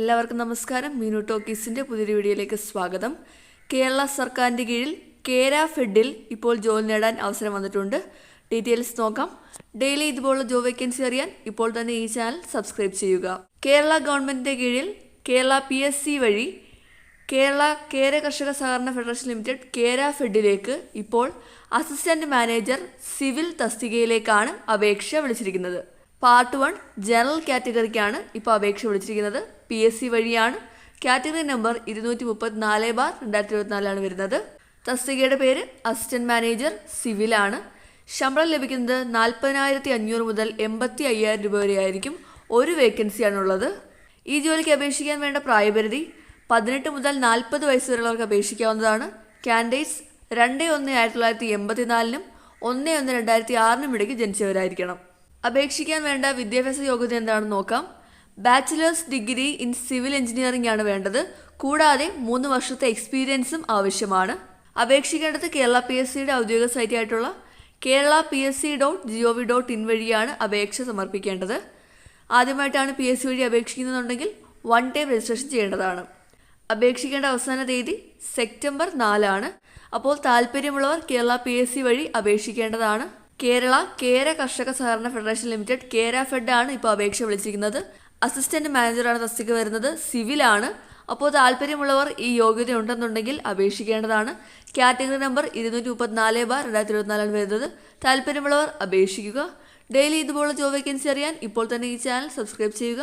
എല്ലാവർക്കും നമസ്കാരം. മീനു ടോക്കീസിന്റെ പുതിയൊരു വീഡിയോയിലേക്ക് സ്വാഗതം. കേരള സർക്കാരിന്റെ കീഴിൽ കേര ഫെഡിൽ ഇപ്പോൾ ജോലി നേടാൻ അവസരം വന്നിട്ടുണ്ട്. ഡീറ്റെയിൽസ് നോക്കാം. ഡെയിലി ഇതുപോലുള്ള ജോബ് വേക്കൻസി അറിയാൻ ഇപ്പോൾ തന്നെ ഈ ചാനൽ സബ്സ്ക്രൈബ് ചെയ്യുക. കേരള ഗവൺമെന്റിന്റെ കീഴിൽ കേരള പി എസ് സി വഴി കേരള കേര കർഷക സഹകരണ ഫെഡറേഷൻ ലിമിറ്റഡ് കേര ഫെഡിലേക്ക് ഇപ്പോൾ അസിസ്റ്റന്റ് മാനേജർ സിവിൽ തസ്തികയിലേക്കാണ് അപേക്ഷ വിളിച്ചിരിക്കുന്നത്. പാർട്ട് വൺ ജനറൽ കാറ്റഗറിക്കാണ് ഇപ്പോൾ അപേക്ഷ വിളിച്ചിരിക്കുന്നത്. പി എസ് സി വഴിയാണ്. കാറ്റഗറി നമ്പർ ഇരുന്നൂറ്റി മുപ്പത്തിനാല് ബാർ രണ്ടായിരത്തി ഇരുപത്തിനാലാണ് വരുന്നത്. തസ്തികയുടെ പേര് അസിസ്റ്റന്റ് മാനേജർ സിവിലാണ്. ശമ്പളം ലഭിക്കുന്നത് നാൽപ്പതിനായിരത്തി അഞ്ഞൂറ് മുതൽ എൺപത്തി അയ്യായിരം രൂപ വരെയായിരിക്കും ഒരു വേക്കൻസിയാണുള്ളത് ഈ ജോലിക്ക് അപേക്ഷിക്കാൻ വേണ്ട പ്രായപരിധി പതിനെട്ട് മുതൽ നാൽപ്പത് വയസ്സ് വരെയുള്ളവർക്ക് അപേക്ഷിക്കാവുന്നതാണ്. കാൻഡിഡേറ്റ്സ് രണ്ട് ഒന്ന് ആയിരത്തി തൊള്ളായിരത്തി എൺപത്തിനാലിനും ഒന്ന് ഒന്ന് രണ്ടായിരത്തി ആറിനും ഇടയ്ക്ക് ജനിച്ചവരായിരിക്കണം. അപേക്ഷിക്കാൻ വേണ്ട വിദ്യാഭ്യാസ യോഗ്യത എന്താണെന്ന് നോക്കാം. Bachelor's degree in civil engineering ആണ് വേണ്ടത്. കൂടാതെ മൂന്ന് വർഷത്തെ എക്സ്പീരിയൻസും ആവശ്യമാണ്. അപേക്ഷിക്കേണ്ടത് കേരള പി എസ് സിയുടെ ഔദ്യോഗിക സൈറ്റായിട്ടുള്ള Kerala P S C dot G O V dot in വഴിയാണ് അപേക്ഷ സമർപ്പിക്കേണ്ടത്. ആദ്യമായിട്ടാണ് പി എസ് സി വഴി അപേക്ഷിക്കുന്നതെന്നുണ്ടെങ്കിൽ വൺ ടൈം രജിസ്ട്രേഷൻ ചെയ്യേണ്ടതാണ്. അപേക്ഷിക്കേണ്ട അവസാന തീയതി സെപ്റ്റംബർ നാലാണ്. അപ്പോൾ താല്പര്യമുള്ളവർ കേരള പി എസ് സി വഴി അപേക്ഷിക്കേണ്ടതാണ്. കേരള കേര കർഷക സഹകരണ ഫെഡറേഷൻ ലിമിറ്റഡ് കേര ഫെഡ് ആണ് ഇപ്പോൾ അപേക്ഷ വിളിച്ചിരിക്കുന്നത്. അസിസ്റ്റന്റ് മാനേജറാണ് തസ്തിക വരുന്നത് സിവിലാണ് അപ്പോൾ താല്പര്യമുള്ളവർ ഈ യോഗ്യത ഉണ്ടെന്നുണ്ടെങ്കിൽ അപേക്ഷിക്കേണ്ടതാണ്. കാറ്റഗറി നമ്പർ ഇരുന്നൂറ്റി മുപ്പത്തിനാല് ബാർ രണ്ടായിരത്തി ഇരുപത്തിനാലാണ് വരുന്നത്. താല്പര്യമുള്ളവർ അപേക്ഷിക്കുക. ഡെയിലി ഇതുപോലുള്ള ജോബ് വേക്കൻസി അറിയാൻ ഇപ്പോൾ തന്നെ ഈ ചാനൽ സബ്സ്ക്രൈബ് ചെയ്യുക.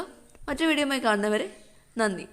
മറ്റു വീഡിയോയുമായി കാണുന്നവരെ നന്ദി.